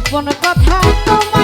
গোপন কথা তোমার